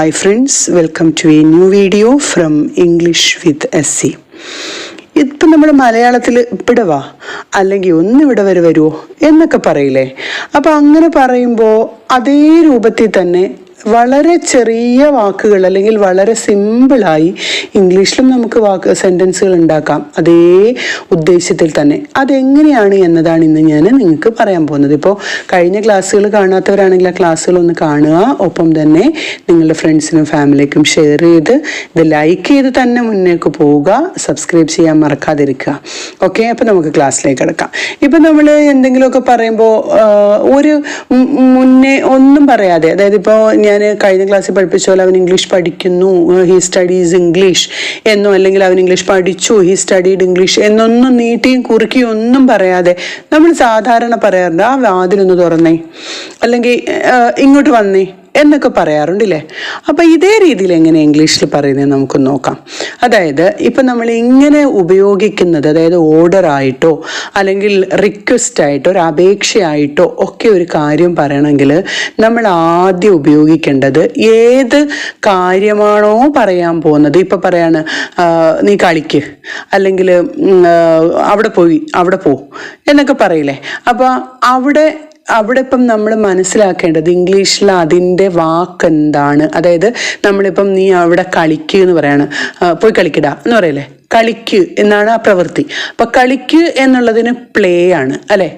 Hi friends welcome to a new video from English with S C ഇപ്പം നമ്മൾ മലയാളത്തിൽ ഇവിടെ വാ അല്ലെങ്കിൽ ഒന്ന് ഇവിടെ വരെ വരുമോ എന്നൊക്കെ പറയില്ലേ? അപ്പം അങ്ങനെ പറയുമ്പോൾ അതേ രൂപത്തിൽ തന്നെ വളരെ ചെറിയ വാക്കുകൾ അല്ലെങ്കിൽ വളരെ സിമ്പിളായി ഇംഗ്ലീഷിലും നമുക്ക് വാക്ക് സെന്റൻസുകൾ ഉണ്ടാക്കാം. അതേ ഉദ്ദേശത്തിൽ തന്നെ. അതെങ്ങനെയാണ് എന്നതാണ് ഇന്ന് ഞാൻ നിങ്ങൾക്ക് പറയാൻ പോകുന്നത്. ഇപ്പോൾ കഴിഞ്ഞ ക്ലാസ്സുകൾ കാണാത്തവരാണെങ്കിൽ ആ ക്ലാസ്സുകൾ ഒന്ന് കാണുക. ഒപ്പം തന്നെ നിങ്ങളുടെ ഫ്രണ്ട്സിനും ഫാമിലിക്കും ഷെയർ ചെയ്ത് ഇത് ലൈക്ക് ചെയ്ത് തന്നെ മുന്നേക്ക് പോവുക. സബ്സ്ക്രൈബ് ചെയ്യാൻ മറക്കാതിരിക്കുക. ഓക്കെ അപ്പോൾ നമുക്ക് ക്ലാസ്സിലേക്ക് കിടക്കാം. ഇപ്പം നമ്മൾ എന്തെങ്കിലുമൊക്കെ പറയുമ്പോൾ ഒരു മുന്നേ ഒന്നും പറയാതെ അതായത് ഇപ്പോൾ ഞാൻ കഴിഞ്ഞ ക്ലാസ്സിൽ പഠിപ്പിച്ച പോലെ അവൻ ഇംഗ്ലീഷ് പഠിക്കുന്നു. ഹി സ്റ്റഡീസ് ഇംഗ്ലീഷ് എന്നോ അല്ലെങ്കിൽ അവൻ ഇംഗ്ലീഷ് പഠിച്ചു ഹി സ്റ്റഡീഡ് ഇംഗ്ലീഷ് എന്നൊന്നും നീട്ടിയും കുറുക്കിയും ഒന്നും പറയാതെ നമ്മൾ സാധാരണ പറയാറുണ്ട് ആ വാതിലൊന്ന് തുറന്നേ. അല്ലെങ്കിൽ ഇങ്ങോട്ട് വന്നേ. എന്നൊക്കെ പറയാറുണ്ടല്ലേ? അപ്പോൾ ഇതേ രീതിയിൽ എങ്ങനെ ഇംഗ്ലീഷിൽ പറയുന്നത് നമുക്ക് നോക്കാം. അതായത് ഇപ്പം നമ്മൾ ഇങ്ങനെ ഉപയോഗിക്കുന്നത് അതായത് ഓർഡർ ആയിട്ടോ അല്ലെങ്കിൽ റിക്വസ്റ്റ് ആയിട്ടോ ഒരു അപേക്ഷയായിട്ടോ ഒക്കെ ഒരു കാര്യം പറയണമെങ്കിൽ നമ്മൾ ആദ്യം ഉപയോഗിക്കേണ്ടത് ഏത് കാര്യമാണോ പറയാൻ പോകുന്നത്. ഇപ്പം പറയാണ് നീ കളിക്ക് അല്ലെങ്കിൽ അവിടെ പോയി അവിടെ പോ എന്നൊക്കെ പറയില്ലേ? അപ്പോൾ അവിടെ അവിടെ ഇപ്പം നമ്മൾ മനസ്സിലാക്കേണ്ടത് ഇംഗ്ലീഷിൽ അതിന്റെ വാക്ക് എന്താണ് അതായത് നമ്മളിപ്പം നീ അവിടെ കളിക്കുക എന്ന് പറയാണ്. പോയി കളിക്കടാ എന്ന് പറയല്ലേ? കളിക്ക് എന്നാണ് ആ പ്രവൃത്തി. അപ്പൊ കളിക്ക് എന്നുള്ളതിന് പ്ലേ ആണ് അല്ലെ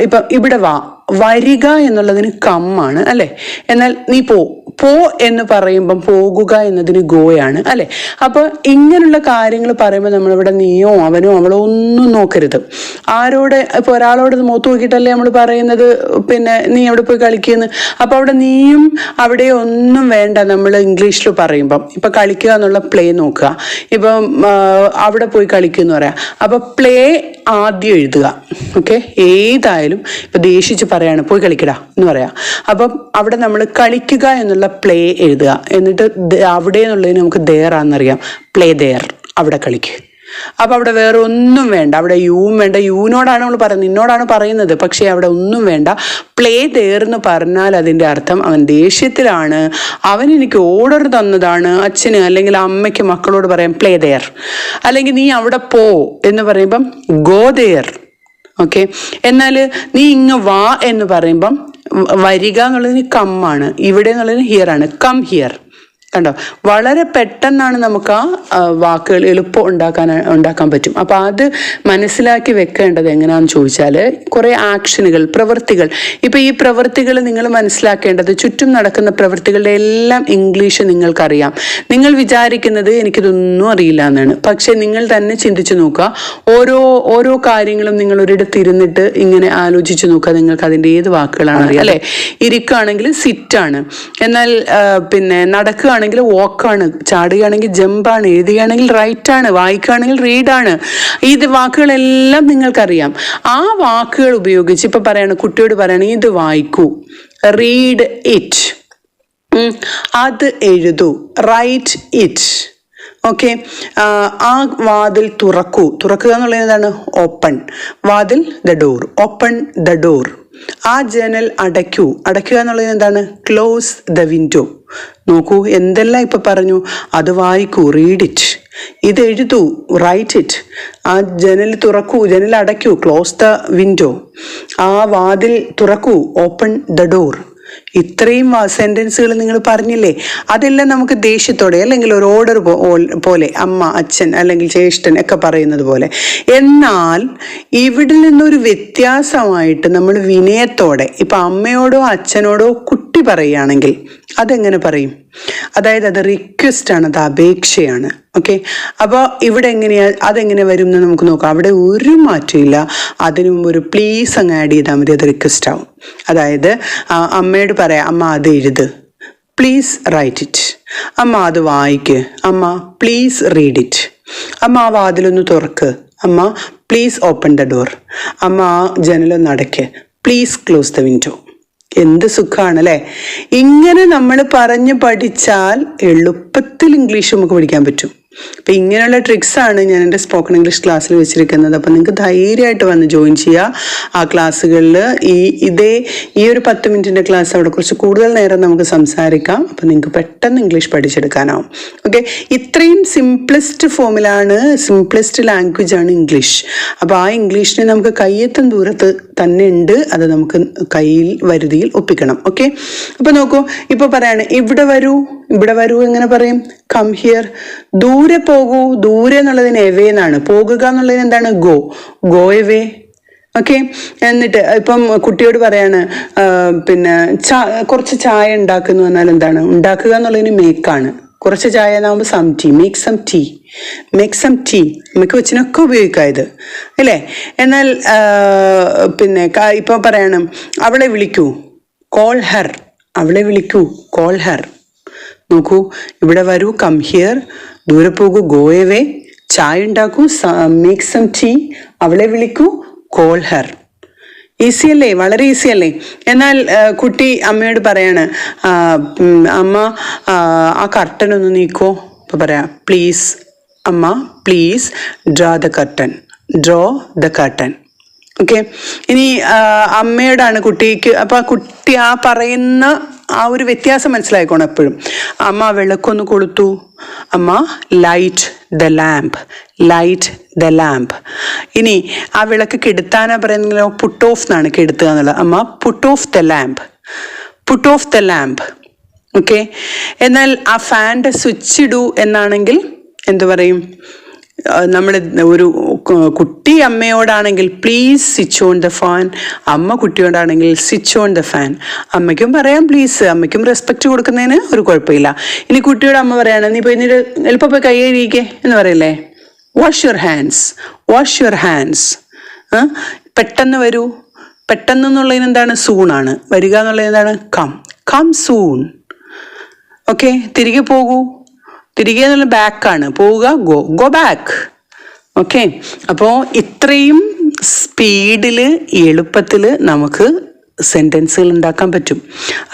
ഇപ്പം ഇവിടെ വാ. വരിക എന്നുള്ളതിന് കമ്മാണ് അല്ലേ? എന്നാൽ നീ പോ. പോ എന്ന് പറയുമ്പം പോകുക എന്നതിന് ഗോയാണ് അല്ലെ? അപ്പൊ ഇങ്ങനെയുള്ള കാര്യങ്ങൾ പറയുമ്പോൾ നമ്മളിവിടെ നീയോ അവനോ അവളോ ഒന്നും നോക്കരുത്. ആരോട് ഇപ്പൊ ഒരാളോട് മുഖത്ത് നോക്കിയിട്ടല്ലേ നമ്മൾ പറയുന്നത് പിന്നെ നീ അവിടെ പോയി കളിക്കുന്നു? അപ്പൊ അവിടെ നീയും അവിടെ ഒന്നും വേണ്ട നമ്മൾ ഇംഗ്ലീഷിൽ പറയുമ്പം. ഇപ്പൊ കളിക്കുക എന്നുള്ള പ്ലേ നോക്കുക. ഇപ്പം അവിടെ പോയി കളിക്കുക എന്ന് പറയാം. അപ്പൊ പ്ലേ ആദ്യം എഴുതുക. ഓക്കെ ഏതായാലും ഇപ്പൊ ദേഷിച്ച് പറയാണ് പോയി കളിക്കടാ എന്ന് പറയാം. അപ്പം അവിടെ നമ്മൾ കളിക്കുക എന്നുള്ള പ്ലേ എഴുതുക. എന്നിട്ട് അവിടെ എന്നുള്ളതിന് നമുക്ക് ദേറാന്നറിയാം പ്ലേ ദേർ അവിടെ കളിക്ക്. അപ്പൊ അവിടെ വേറെ ഒന്നും വേണ്ട. അവിടെ യൂവും വേണ്ട. യൂവിനോടാണ് നമ്മൾ പറയുന്നത്. നിന്നോടാണ് പറയുന്നത്. പക്ഷേ അവിടെ ഒന്നും വേണ്ട. പ്ലേ തേർന്ന് പറഞ്ഞാൽ അതിന്റെ അർത്ഥം അവൻ ദേഷ്യത്തിലാണ്. അവൻ എനിക്ക് ഓർഡർ തന്നതാണ്. അച്ഛന് അല്ലെങ്കിൽ അമ്മയ്ക്ക് മക്കളോട് പറയാം പ്ലേ തേർ അല്ലെങ്കിൽ നീ അവിടെ പോ എന്ന് പറയുമ്പം ഗോ തേർ ഓക്കെ എന്നാൽ നീ ഇങ്ങ് വാ എന്ന് പറയുമ്പം വരിക എന്നുള്ളതിന് കമ്മാണ് ഇവിടെ എന്നുള്ളതിന് ഹിയർ ആണ്. കം ഹിയർ കണ്ടോ? വളരെ പെട്ടെന്നാണ് നമുക്ക് ആ വാക്കുകൾ എളുപ്പം ഉണ്ടാക്കാൻ ഉണ്ടാക്കാൻ പറ്റും. അപ്പോൾ അത് മനസ്സിലാക്കി വെക്കേണ്ടത് എങ്ങനെയാണെന്ന് ചോദിച്ചാൽ കുറേ ആക്ഷനുകൾ പ്രവൃത്തികൾ. ഇപ്പോൾ ഈ പ്രവൃത്തികൾ നിങ്ങൾ മനസ്സിലാക്കേണ്ടത് ചുറ്റും നടക്കുന്ന പ്രവൃത്തികളുടെ എല്ലാം ഇംഗ്ലീഷ് നിങ്ങൾക്കറിയാം. നിങ്ങൾ വിചാരിക്കുന്നത് എനിക്കിതൊന്നും അറിയില്ല എന്നാണ്. പക്ഷേ നിങ്ങൾ തന്നെ ചിന്തിച്ചു നോക്കുക. ഓരോ ഓരോ കാര്യങ്ങളും നിങ്ങൾ ഒരിടത്ത് ഇരുന്നിട്ട് ഇങ്ങനെ ആലോചിച്ച് നോക്കുക. നിങ്ങൾക്ക് അതിന്റെ ഏത് വാക്കുകളാണ് അറിയാം അല്ലേ? ഇരിക്കുകയാണെങ്കിൽ സിറ്റാണ് എന്നാൽ പിന്നെ നടക്കുകയാണെങ്കിൽ വാക്കാണ് ചാടുകയാണെങ്കിൽ ജമ്പാണ് എഴുതുകയാണെങ്കിൽ റൈറ്റ് ആണ് വായിക്കുകയാണെങ്കിൽ റീഡാണ് ഇത് വാക്കുകളെല്ലാം നിങ്ങൾക്കറിയാം. ആ വാക്കുകൾ ഉപയോഗിച്ച് ഇപ്പൊ പറയാണ് കുട്ടിയോട് പറയണെങ്കിൽ ഇത് വായിക്കൂ. റീഡ് ഇറ്റ് അത് എഴുതൂ. റൈറ്റ് ഇറ്റ് ഓക്കെ ആ വാതിൽ തുറക്കൂ. തുറക്കുക എന്നുള്ളത് എന്താണ്? ഓപ്പൺ വാതിൽ the door open the door ആ ജനൽ അടയ്ക്കൂ. അടയ്ക്കുക എന്നുള്ളത് എന്താണ്? ക്ലോസ് ദ വിൻഡോ നോക്കൂ എന്തെല്ലാം ഇപ്പം പറഞ്ഞു? അത് വായിക്കൂ റീഡ് ഇറ്റ് ഇത് എഴുതൂ റൈറ്റ് ഇറ്റ് ആ ജനൽ തുറക്കൂ ജനൽ അടയ്ക്കൂ ക്ലോസ് ദ വിൻഡോ ആ വാതിൽ തുറക്കൂ ഓപ്പൺ ദ ഡോർ ഇത്രയും സെന്റൻസുകൾ നിങ്ങൾ പറഞ്ഞില്ലേ? അതെല്ലാം നമുക്ക് ദേഷ്യത്തോടെ അല്ലെങ്കിൽ ഒരു ഓർഡർ പോലെ അമ്മ അച്ഛൻ അല്ലെങ്കിൽ ജ്യേഷ്ഠൻ ഒക്കെ പറയുന്നത് പോലെ. എന്നാൽ ഇവിടെ നിന്നൊരു വ്യത്യാസമായിട്ട് നമ്മൾ വിനയത്തോടെ ഇപ്പം അമ്മയോടോ അച്ഛനോടോ കുട്ടി പറയുകയാണെങ്കിൽ അതെങ്ങനെ പറയും? അതായത് അത് റിക്വസ്റ്റ് ആണ് അത് അപേക്ഷയാണ്. ഓക്കെ അപ്പോൾ ഇവിടെ എങ്ങനെയാ അതെങ്ങനെ വരും എന്ന് നമുക്ക് നോക്കാം. അവിടെ ഒരു മാറ്റമില്ല. അതിനു മുമ്പ് ഒരു പ്ലീസ് അങ്ങ് ആഡ് ചെയ്താൽ മതി അത് റിക്വസ്റ്റ് ആവും. അതായത് അമ്മയോട് പറയാം അമ്മ അത് എഴുത്. പ്ലീസ് റൈറ്റ് ഇറ്റ് അമ്മ അത് വായിക്ക്. അമ്മ പ്ലീസ് റീഡ് ഇറ്റ് അമ്മ ആ വാതിലൊന്ന് തുറക്ക്. അമ്മ പ്ലീസ് ഓപ്പൺ ദ ഡോർ അമ്മ ആ ജനലൊന്ന് അടയ്ക്ക്. പ്ലീസ് ക്ലോസ് ദ വിൻഡോ എന്ത് സുഖമാണ് അല്ലേ ഇങ്ങനെ നമ്മൾ പറഞ്ഞ് പഠിച്ചാൽ എളുപ്പത്തിൽ ഇംഗ്ലീഷ് നമുക്ക് പഠിക്കാൻ പറ്റും. അപ്പം ഇങ്ങനെയുള്ള ട്രിക്സാണ് ഞാൻ എന്റെ സ്പോക്കൺ ഇംഗ്ലീഷ് ക്ലാസ്സിൽ വെച്ചിരിക്കുന്നത്. അപ്പം നിങ്ങൾക്ക് ധൈര്യമായിട്ട് വന്ന് ജോയിൻ ചെയ്യുക ആ ക്ലാസ്സുകളിൽ ഈ ഇതേ ഈ ഒരു പത്ത് മിനിറ്റിന്റെ ക്ലാസ് അവിടെ കുറച്ച് കൂടുതൽ നേരം നമുക്ക് സംസാരിക്കാം. അപ്പം നിങ്ങൾക്ക് പെട്ടെന്ന് ഇംഗ്ലീഷ് പഠിച്ചെടുക്കാനാവും. ഓക്കെ ഇത്രയും സിംപ്ലസ്റ്റ് ഫോമിലാണ് സിംപ്ലസ്റ്റ് ലാംഗ്വേജ് ആണ് ഇംഗ്ലീഷ് അപ്പോൾ ആ ഇംഗ്ലീഷിനെ നമുക്ക് കയ്യെത്തും ദൂരത്ത് തന്നെ ഉണ്ട്. അത് നമുക്ക് കയ്യിൽ വരുതിയിൽ ഒപ്പിക്കണം. ഓക്കെ അപ്പോൾ നോക്കൂ ഇപ്പോൾ പറയാണ് ഇവിടെ വരൂ. ഇവിടെ വരൂ എങ്ങനെ പറയും? കം ഹിയർ ദൂരെ പോകൂ ദൂരെ എന്നുള്ളതിന് എവേ എന്നാണ്. പോകുക എന്നുള്ളതിന് എന്താണ്? ഗോ ഗോ എവേ ഓക്കെ എന്നിട്ട് ഇപ്പം കുട്ടിയോട് പറയാണ് പിന്നെ ചാ കുറച്ച് ചായ ഉണ്ടാക്കുന്നു എന്നാൽ എന്താണ്? ഉണ്ടാക്കുക എന്നുള്ളതിന് മേക്കാണ് കുറച്ച് ചായ എന്നാകുമ്പോൾ some tea make some tea make some tea നമുക്ക് വെച്ചിനൊക്കെ ഉപയോഗിക്കാം ഇത് അല്ലേ? എന്നാൽ പിന്നെ ഇപ്പം പറയണം അവളെ വിളിക്കൂ. കോൾ ഹെർ അവളെ വിളിക്കൂ. കോൾ ഹെർ നോക്കൂ ഇവിടെ വരൂ കം ഹിയർ ദൂരെ പോകൂ ഗോ എവേ ചായ ഉണ്ടാക്കൂ മേക്ക് സം ടീ അവളെ വിളിക്കൂ കോൾ ഹർ ഈസി അല്ലേ? വളരെ ഈസി അല്ലേ? എന്നാൽ കുട്ടി അമ്മയോട് പറയാണ് അമ്മ ആ, കർട്ടൻ ഒന്ന് നീക്കോ. അപ്പൊ പറയാം പ്ലീസ് അമ്മ please draw the curtain draw the curtain okay ഇനി അമ്മയോടാണ് കുട്ടിക്ക് അപ്പോൾ ആ കുട്ടി ആ പറയുന്ന ആ ഒരു വ്യത്യാസം മനസ്സിലായിക്കോണം എപ്പോഴും. അമ്മ വിളക്കൊന്ന് കൊളുത്തു. അമ്മ light the lamp light the lamp ഇനി ആ വിളക്ക് കെടുത്താനാ പറയുന്നെങ്കിലോ പുട്ട് ഓഫ് എന്നാണ് കെടുത്തുക എന്നുള്ളത്. അമ്മ put off the lamp put off the lamp okay എന്നാൽ ആ ഫാന്റെ സ്വിച്ച് ഇടൂ എന്നാണെങ്കിൽ എന്തു പറയും? നമ്മൾ ഒരു കുട്ടി അമ്മയോടാണെങ്കിൽ please switch on the fan അമ്മ കുട്ടിയോടാണെങ്കിൽ സ്വിച്ച് ഓൺ ദ ഫാൻ അമ്മയ്ക്കും പറയാം പ്ലീസ് അമ്മയ്ക്കും റെസ്പെക്റ്റ് കൊടുക്കുന്നതിന് ഒരു കുഴപ്പമില്ല. ഇനി കുട്ടിയോട് അമ്മ പറയാണ് നീ പോയി എളുപ്പം പോയി കൈ എന്ന് പറയില്ലേ? Wash your hands wash your hands പെട്ടെന്ന് വരൂ. പെട്ടെന്ന് എന്നുള്ളതിന് എന്താണ് സൂണാണ് വരിക എന്നുള്ളത് എന്താണ്? കം കം സൂൺ ഓക്കെ തിരികെ പോകൂ. തിരികെ എന്നുള്ള ബാക്കാണ് പോവുക ഗോ ഗോ ബാക്ക് ഓക്കെ അപ്പോൾ ഇത്രയും സ്പീഡിൽ എളുപ്പത്തിൽ നമുക്ക് സെന്റൻസുകൾ ഉണ്ടാക്കാൻ പറ്റും.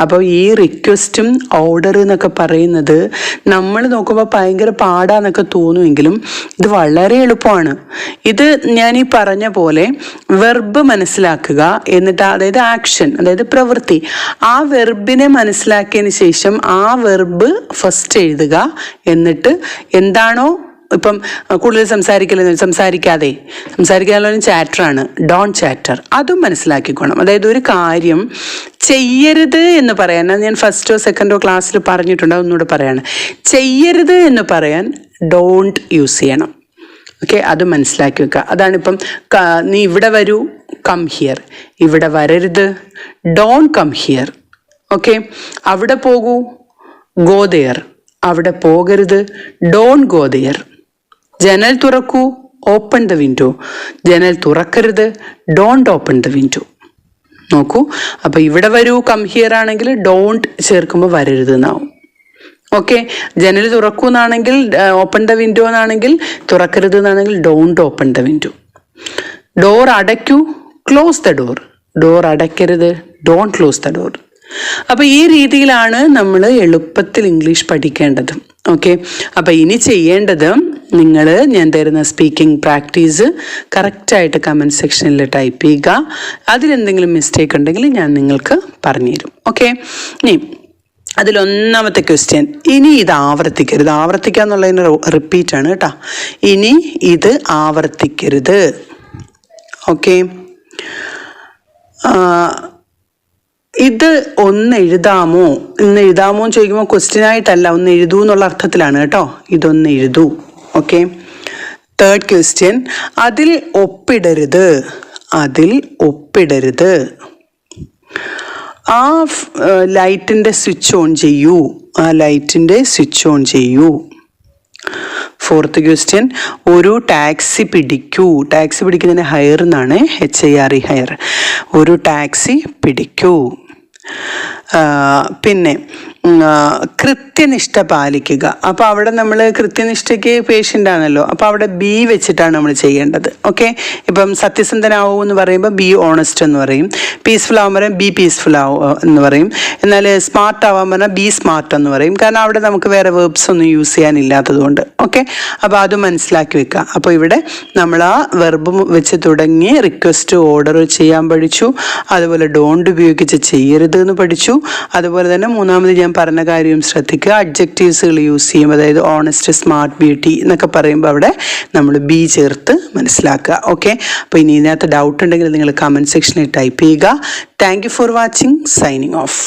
അപ്പോൾ ഈ റിക്വസ്റ്റും ഓർഡർ എന്നൊക്കെ പറയുന്നത് നമ്മൾ നോക്കുമ്പോൾ ഭയങ്കര പാടാന്നൊക്കെ തോന്നുമെങ്കിലും ഇത് വളരെ എളുപ്പമാണ്. ഇത് ഞാൻ ഈ പറഞ്ഞ പോലെ വെർബ് മനസ്സിലാക്കുക എന്നിട്ട് അതായത് ആക്ഷൻ അതായത് പ്രവൃത്തി. ആ വെർബിനെ മനസ്സിലാക്കിയതിന് ശേഷം ആ വെർബ് ഫസ്റ്റ് എഴുതുക എന്നിട്ട് എന്താണോ ഇപ്പം കൂടുതൽ സംസാരിക്കലെന്ന് സംസാരിക്കാതെ സംസാരിക്കാനുള്ള ചാറ്ററാണ് ഡോൺ ചാറ്റർ അതും മനസ്സിലാക്കിക്കോണം. അതായത് ഒരു കാര്യം ചെയ്യരുത് എന്ന് പറയാൻ അത് ഞാൻ ഫസ്റ്റോ സെക്കൻഡോ ക്ലാസ്സിൽ പറഞ്ഞിട്ടുണ്ട് അതൊന്നുകൂടെ പറയാണ്. ചെയ്യരുത് എന്ന് പറയാൻ ഡോണ്ട് യൂസ് ചെയ്യണം. ഓക്കെ അത് മനസ്സിലാക്കി വെക്കുക. അതാണിപ്പം നീ ഇവിടെ വരൂ കം ഹിയർ. ഇവിടെ വരരുത് ഡോൺ കം ഹിയർ. ഓക്കെ അവിടെ പോകൂ ഗോ ദെയർ അവിടെ പോകരുത് ഡോൺ ഗോ ദെയർ ജനൽ തുറക്കൂ ഓപ്പൺ ദ വിൻഡോ ജനൽ തുറക്കരുത് ഡോണ്ട് ഓപ്പൺ ദ വിൻഡോ നോക്കൂ അപ്പൊ ഇവിടെ വരൂ കം ഹിയർ ആണെങ്കിൽ ഡോണ്ട് ചേർക്കുമ്പോൾ വരരുത് എന്നാവും. ഓക്കെ ജനൽ തുറക്കൂ എന്നാണെങ്കിൽ ഓപ്പൺ ദ വിൻഡോ എന്നാണെങ്കിൽ തുറക്കരുത് എന്നാണെങ്കിൽ don't open the window door അടയ്ക്കൂ close the door door അടയ്ക്കരുത് ഡോണ്ട് ക്ലോസ് ദ ഡോർ അപ്പോൾ ഈ രീതിയിലാണ് നമ്മൾ എളുപ്പത്തിൽ ഇംഗ്ലീഷ് പഠിക്കേണ്ടത്. ഓക്കെ അപ്പോൾ ഇനി ചെയ്യേണ്ടത് നിങ്ങൾ ഞാൻ തരുന്ന സ്പീക്കിംഗ് പ്രാക്ടീസ് കറക്റ്റായിട്ട് കമന്റ് സെക്ഷനിൽ ടൈപ്പ് ചെയ്യുക. അതിലെന്തെങ്കിലും മിസ്റ്റേക്ക് ഉണ്ടെങ്കിൽ ഞാൻ നിങ്ങൾക്ക് പറഞ്ഞുതരും. ഓക്കെ ഇനി അതിലൊന്നാമത്തെ ക്വസ്റ്റ്യൻ ഇനി ഇത് ആവർത്തിക്കരുത്. ആവർത്തിക്കുക എന്നുള്ളതിന് റിപ്പീറ്റ് ആണ് കേട്ടോ. ഇനി ഇത് ആവർത്തിക്കരുത്. ഓക്കെ ഇത് ഒന്ന് എഴുതാമോ? ഇന്ന് എഴുതാമോ എന്ന് ചോദിക്കുമ്പോൾ ക്വസ്റ്റ്യൻ ആയിട്ടല്ല ഒന്ന് എഴുതൂ എന്നുള്ള അർത്ഥത്തിലാണ് കേട്ടോ. ഇതൊന്ന് എഴുതൂ. ഓക്കെ തേർഡ് ക്വസ്റ്റ്യൻ അതിൽ ഒപ്പിടരുത്. അതിൽ ഒപ്പിടരുത്. ആ ലൈറ്റിന്റെ സ്വിച്ച് ഓൺ ചെയ്യൂ. ആ ലൈറ്റിന്റെ സ്വിച്ച് ഓൺ ചെയ്യൂ. ഫോർത്ത് ക്വസ്റ്റ്യൻ ഒരു ടാക്സി പിടിക്കൂ. ടാക്സി പിടിക്കുന്നതിന് ഹയർ എന്നാണ്? H I R E hire ഒരു ടാക്സി പിടിക്കൂ. പിന്നെ കൃത്യനിഷ്ഠ പാലിക്കുക. അപ്പോൾ അവിടെ നമ്മൾ കൃത്യനിഷ്ഠയ്ക്ക് പേഷ്യന്റ് ആണല്ലോ. അപ്പോൾ അവിടെ ബി വെച്ചിട്ടാണ് നമ്മൾ ചെയ്യേണ്ടത്. ഓക്കെ ഇപ്പം സത്യസന്ധനാവൂ എന്ന് പറയുമ്പോൾ ബി ഓണസ്റ്റ് എന്ന് പറയും. പീസ്ഫുൾ ആവാൻ പറയാം ബി പീസ്ഫുൾ ആവും എന്ന് പറയും. എന്നാൽ സ്മാർട്ട് ആവാൻ പറഞ്ഞാൽ ബി സ്മാർട്ട് എന്ന് പറയും. കാരണം അവിടെ നമുക്ക് വേറെ വേർബ്സ് ഒന്നും യൂസ് ചെയ്യാനില്ലാത്തത് കൊണ്ട് ഓക്കെ അപ്പോൾ അത് മനസ്സിലാക്കി വെക്കുക അപ്പോൾ ഇവിടെ നമ്മൾ ആ വെർബ് വെച്ച് തുടങ്ങി റിക്വസ്റ്റ് ഓർഡർ ചെയ്യാൻ പഠിച്ചു. അതുപോലെ ഡോണ്ട് ഉപയോഗിച്ച് ചെയ്യരുത് എന്ന് പഠിച്ചു. അതുപോലെ തന്നെ മൂന്നാമത് ഞാൻ പറഞ്ഞ കാര്യവും ശ്രദ്ധിക്കുക. അഡ്ജക്റ്റീവ്സുകൾ യൂസ് ചെയ്യും. അതായത് ഓണസ്റ്റ് സ്മാർട്ട് ബ്യൂട്ടി എന്നൊക്കെ പറയുമ്പോൾ അവിടെ നമ്മൾ ബി ചേർത്ത് മനസ്സിലാക്കുക. ഓക്കെ അപ്പോൾ ഇനി ഇതിനകത്ത് ഡൗട്ട് ഉണ്ടെങ്കിൽ നിങ്ങൾ കമന്റ് സെക്ഷനിൽ ടൈപ്പ് ചെയ്യുക. Thank for watching signing off